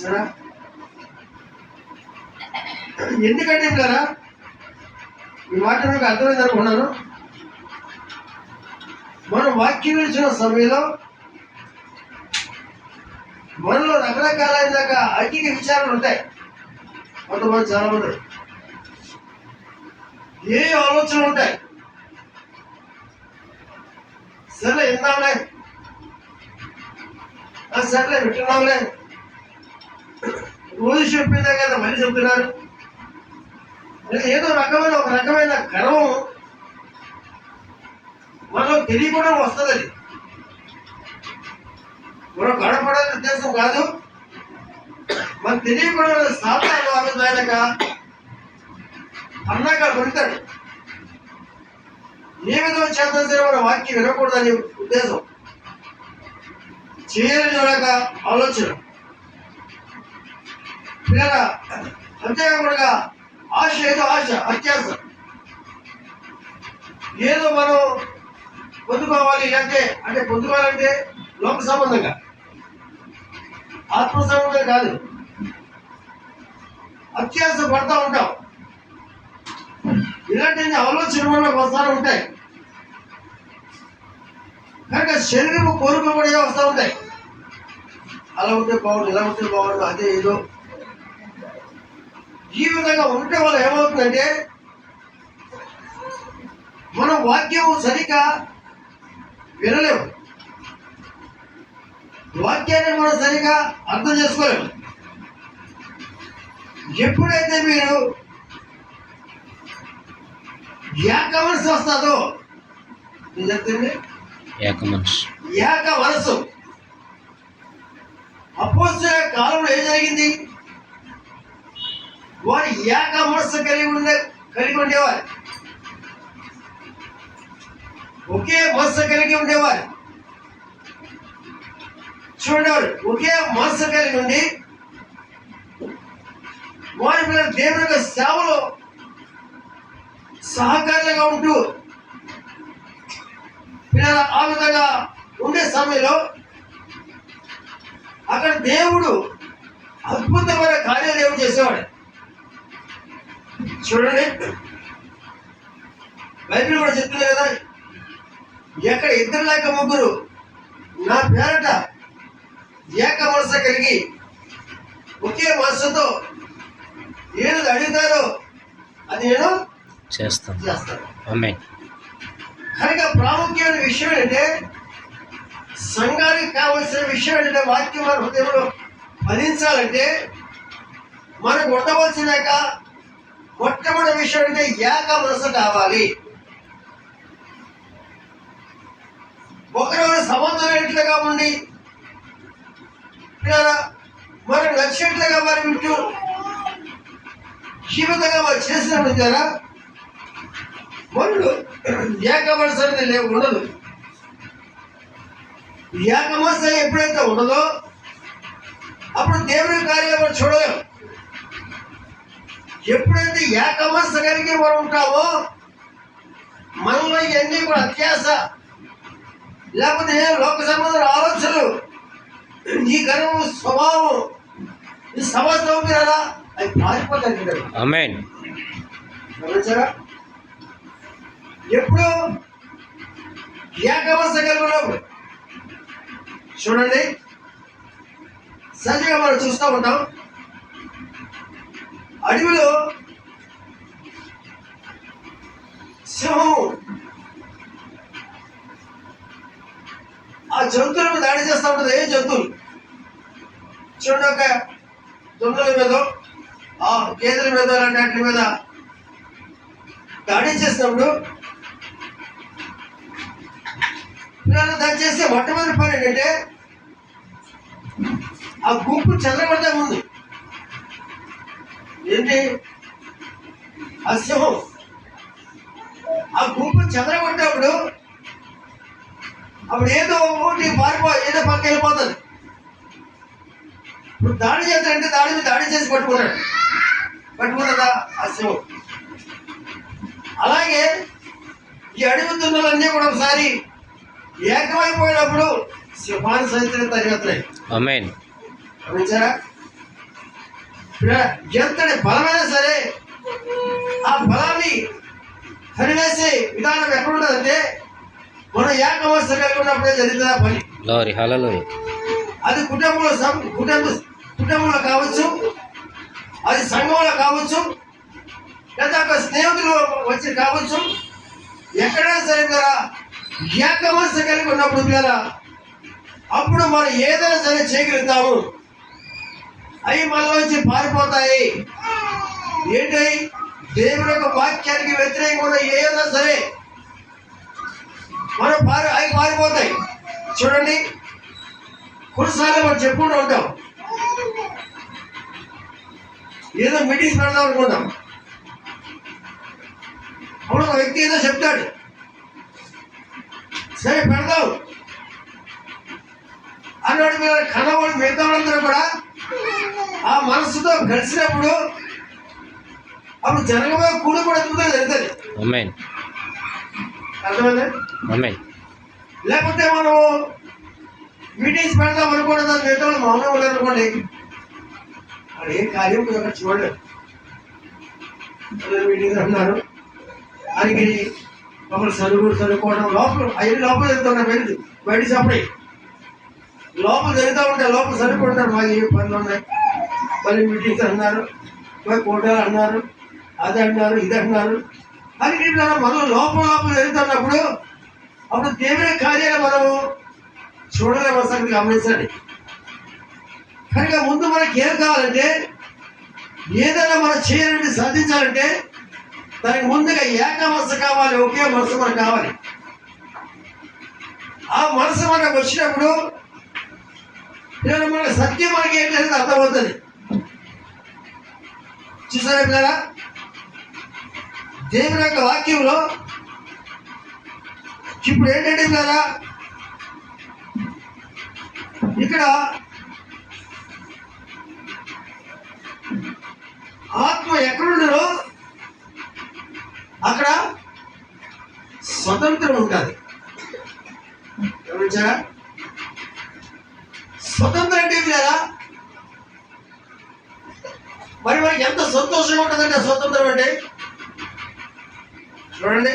సరే. ఎందుకంటే పిల్లరా ఈ మాట మీకు అర్థమైంది అనుకున్నాను మనం వాక్యం ఇచ్చిన సమయంలో మనలో రకరకాలైన ఐకిక విచారాలు ఉంటాయి. కొంతమంది చాలా మంది ఏ ఆలోచనలు ఉంటాయి? సరే ఎంత ఉన్నాయి సరే వింటున్నాంలే రోజు చెప్పిందే కదా మళ్ళీ చెప్తున్నారు ఏదో రకమైన ఒక రకమైన గర్వం మనం తెలియకుండా వస్తుంది అది. మనం గడపడాలని ఉద్దేశం కాదు. మనం తెలియకుండా సాధారణ ఆమె ఆయనక అన్నాక కొడతాడు. ఏ విధంగా చేద్దాం సరే మన వాక్యం వినకూడదని ఉద్దేశం. చేయని చూడక ఆలోచన. పిల్లల అంతేకాకుండా ఆశ ఏదో ఆశ అత్యాశ. ఏదో మనం పొందుకోవాలి అంటే అంటే పొందుకోవాలంటే లోక సంబంధంగా. ఆత్మ సంబంధం కాదు. అత్యాశ పడతా ఉంటాం. ఇలాంటి ఆలోచన వల్ల వస్తూ ఉంటాయి. కనుక శరీరము కోరికలు కూడా వస్తూ ఉంటాయి? అలా ఉంటే బాగుండు ఇలా ఉంటే బాగుండు అదే ఏదో. ఈ విధంగా ఉంటే వల్ల ఏమవుతుందంటే మనం వాక్యము సరిగ్గా వినలేము. వాక్యాన్ని మనం సరిగా అర్థం చేసుకోలేము. ఎప్పుడైతే మీరు ఏక మనసు వస్తుందో నేను చెప్తుంది ఏక మనసు. ఏక మనసు. అపోస్తుల కాలంలో ఏం జరిగింది? వారు ఏక మనసు కలిగి ఉండే కలిగి ఉండేవారు. ఒకే మనసు కలిగి ఉండేవారు. చూడండి వారు ఒకే మనసు కలిగి ఉండి వారి మీద దేవుని యొక్క సేవలో సహకారంగా ఉంటూ పిల్లల ఆ విధంగా ఉండే సమయంలో అక్కడ దేవుడు అద్భుతమైన కార్యాలు ఏమి చేసేవాడు. చూడండి. బైబిల్ కూడా చెప్తుంది కదా ఎక్కడ ఇద్దరు లేక ముగ్గురు నా పేరట ఏక మనసు కలిగి ఒకే మనసుతో ఏది అడుగుతారో అది నేను చేస్తాను. చేస్తాను. కనుక ప్రాముఖ్యమైన విషయం ఏంటంటే సంఘానికి కావలసిన విషయం ఏంటంటే వాక్యం మన హృదయంలో ఫలించాలంటే మనకు ఉండవలసిన మొట్టమొదటి విషయం అంటే ఏక మనసు కావాలి. ఒకరి సంబంధం ఏంట్లుగా ఉండి పిల్లరా మనకు నచ్చినట్లుగా మరి వింటూ ఈ వారు చేసినప్పుడు ద్వారా వాళ్ళు ఏకమనసు అనేది లేవు ఉండదు. ఏకమనసు ఎప్పుడైతే ఉండదో అప్పుడు దేవుని కార్యం మనం చూడలేం. ఎప్పుడైతే ఏకమనసు కలిగి మనం ఉంటామో మనలో ఇవన్నీ కూడా అత్యాస లేకపోతే లోక సంబంధం ఆలోచనలు ఈ గర్వం స్వభావం ఈ సమస్తం మీద అవి పారిపోతాయి గమనించారా? ఎప్పుడు ఏకవశ కలిగినప్పుడు చూడండి. సహజంగా మనం చూస్తూ ఉంటాం. అడవిలో సింహం. ఆ జంతువులను దాడి చేస్తూ ఉంటుంది. ఏ జంతువులు? చూడండి ఒక దొంగల మీద ఆ గేదెల మీద అలాంటి వాటి మీద దాడి చేసినప్పుడు పిల్లలు దాని చేస్తే మొట్టమొదటి పని ఏంటంటే ఆ గుంపు చెదరబడతా ముందు. ఏంటి? ఆ సింహం. ఆ గుంపు చెదరబడ్డప్పుడు అప్పుడు ఏదో ఒకటి పారిపో ఏదో పక్క వెళ్ళిపోతుంది. ఇప్పుడు దాడి చేస్తాడంటే దాడి మీద దాడి చేసి పట్టుకున్నాడు. పట్టుకున్నదా? ఆ సింహం. అలాగే ఈ అడవి దున్నలన్నీ కూడా ఒకసారి ఏకమైపోయినప్పుడు సహితం తరిగెత్తాయి అమేన్ గమనించారా? ఎంతటి బలమైనా సరే ఆ బలాన్ని తరివేసే విధానం ఎక్కడ ఉంటుందంటే మనం ఏకవస్థ కలిగి ఉన్నప్పుడే జరుగుతుంది ఆ పని. అది కుటుంబంలో కుటుంబ కుటుంబంలో కావచ్చు అది సంఘంలో కావచ్చు లేదా ఒక స్నేహితులు వచ్చి కావచ్చు ఎక్కడైనా సరే కదా ఏకవస్థ కలిగి ఉన్నప్పుడు కదా అప్పుడు మనం ఏదైనా సరే చేయగలుగుతాము. అవి మనలోంచి పారిపోతాయి. ఏంటి? దేవుని యొక్క వాక్యానికి వ్యతిరేకంగా ఏదైనా సరే మనం పారి అవి పారిపోతాయి. చూడండి. కొన్నిసార్లు మనం చెప్పుకుంటూ ఉంటాం. ఏదో మీటింగ్స్ పెడదాం అనుకుంటాం. అప్పుడు ఒక వ్యక్తి ఏదో చెప్తాడు. సరే పెడదాం. అన్నాడు మీద కనవాడు మిగతా వాళ్ళందరూ కూడా ఆ మనసుతో కలిసినప్పుడు అప్పుడు జరగబోయే కూడి కూడా ఎదుగుతా జరుగుతుంది అర్థమైందా? లేకపోతే మనం మీటింగ్స్ పెడదాం అనుకోండి మిగతా వాళ్ళు మౌనం ఉన్నారు అనుకోండి. అక్కడ ఏం కార్యం చూడలేదు. మీటింగ్స్ అన్నారు దానికి ఒకరు చదువు సరుకోవడం లోపల అవి లోపల జరుగుతున్నా బయట బయట చెప్పడే. లోపల జరుగుతూ ఉంటే లోపల చదువుకుంటారు మాకు ఏ పనులు ఉన్నాయి. మళ్ళీ మీటింగ్స్ అన్నారు మరి కోటాలు అన్నారు అది అన్నారు ఇది అన్నారు. అని ఇట్లా మనం లోపల లోపల జరుగుతున్నప్పుడు అప్పుడు దేవుని కార్యాలు మనము చూడలేము సంగతి గమనించండి. కనుక ముందు మనకి ఏం కావాలంటే ఏదైనా మనం చేయాలంటే సాధించాలంటే దానికి ముందుగా ఏక మనసు కావాలి ఒకే మనసు మనకు కావాలి. ఆ మనసు మనకు వచ్చినప్పుడు నేను మన సత్యం మనకి ఏంటనేది అర్థమవుతుంది. చూసారా పిల్లరా? దేవుని యొక్క వాక్యంలో ఇప్పుడు ఏంటంటే పిల్లరా? ఇక్కడ ఆత్మ ఎక్కడుండరో అక్కడ స్వతంత్రం ఉంటుంది. గమనించారా స్వతంత్రం అంటే కదా? లేదా మరి మనకి ఎంత సంతోషంగా ఉంటుందంటే ఆ స్వతంత్రం అంటే? చూడండి.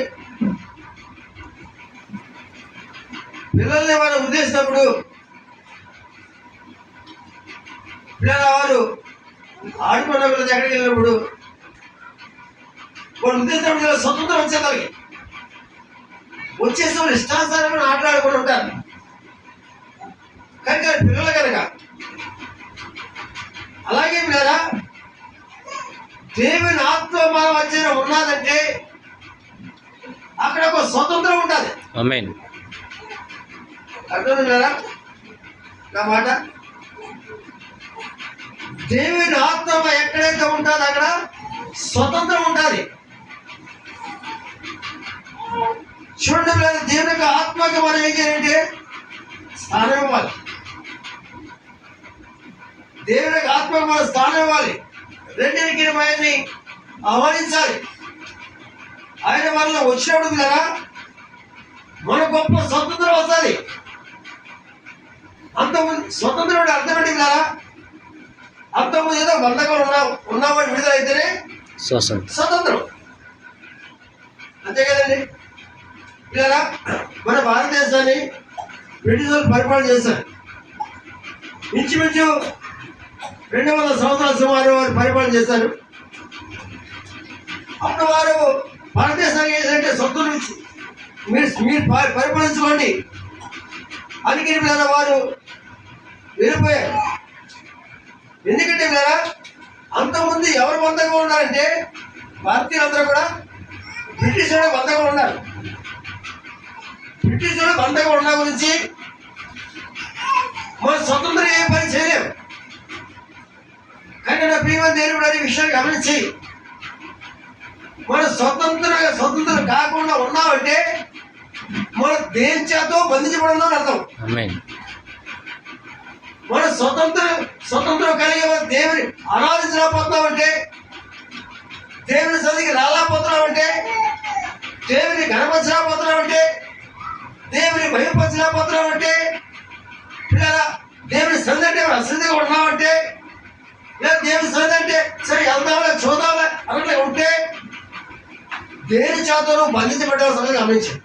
పిల్లల్ని మనం ఉద్దేశినప్పుడు పిల్లల వారు ఆడుకున్న పిల్లలు ఎక్కడికి వెళ్ళినప్పుడు వాళ్ళు ఉద్దేశించిన స్వతంత్రం వచ్చేదానికి వచ్చేసి వాళ్ళు ఇష్టానుసారమైన ఆటలాడుకుని ఉంటారు. కనుక పిల్లలు కనుక అలాగే లేదా దేవుని ఆత్మ మన మధ్యన ఉన్నదంటే అక్కడ ఒక స్వతంత్రం ఉంటుంది అమ్మాయిన్ అర్థం కదా? నా మాట? దేవుని ఆత్మ ఎక్కడైతే ఉంటుందో అక్కడ స్వతంత్రం యొక్క ఆత్మకి మనం ఏం చేయాలంటే స్థానం ఇవ్వాలి. దేవుని యొక్క ఆత్మకి మనం స్థానం ఇవ్వాలి. రెండింటికి ఆయన్ని ఆహ్వానించాలి. ఆయన వల్ల వచ్చినప్పుడు కదా మన గొప్ప స్వతంత్రం వస్తుంది. అంతకుముందు స్వతంత్రం అంటే అర్థం ఏంటి కదా? అంతకుముందు ఏదో బంధకం ఉన్నా ఉన్నామని విడుదలైతేనే స్వతంత్రం. స్వతంత్రం. అంతే కదండి. మన భారతదేశాన్ని బ్రిటిష్ పరిపాలన చేశారు. ఇంచుమించు రెండు వందల సంవత్సరాల సుమారు వారు పరిపాలన చేశారు. అప్పుడు వారు భారతదేశానికి ఏంటంటే సొంతం నుంచి మీరు మీరు పరి- పరిపాలించుకోండి. అందుకని పిల్లల వారు వెళ్ళిపోయారు ఎందుకంటే కదా అంతకుముందు ఎవరు బంధంగా ఉన్నారంటే భారతీయులందరూ కూడా బ్రిటిష్ వాళ్ళ బంధంగా ఉన్నారు. బ్రిటిష్ బంధంగా ఉన్న గురించి మన స్వతంత్రం ఏ పని చేయలేము. కానీ నా ప్రియమ దేవుడు అనే విషయాన్ని గమనించి మన స్వతంత్ర స్వతంత్రం కాకుండా ఉన్నామంటే మన దేని చేతో బంధించబడిందో అని అర్థం. మన స్వతంత్రం స్వతంత్రం కలిగి మన దేవుని ఆరాధించలేకపోతున్నామంటే దేవుని సదికి రాలేకపోతున్నామంటే గణపరచలేకపోతున్నామంటే దేవుని భయపరచలేకపోతున్నామంటే పిల్లల దేవుని సందంటే అంటే అసలుగా ఉన్నామంటే లేదా దేవుని సందంటే సరే వెళ్దాంలే చూద్దాంలే అన్నట్లే ఉంటే దేని చేతను బంధించబడ్డ సంగతి గమనించాను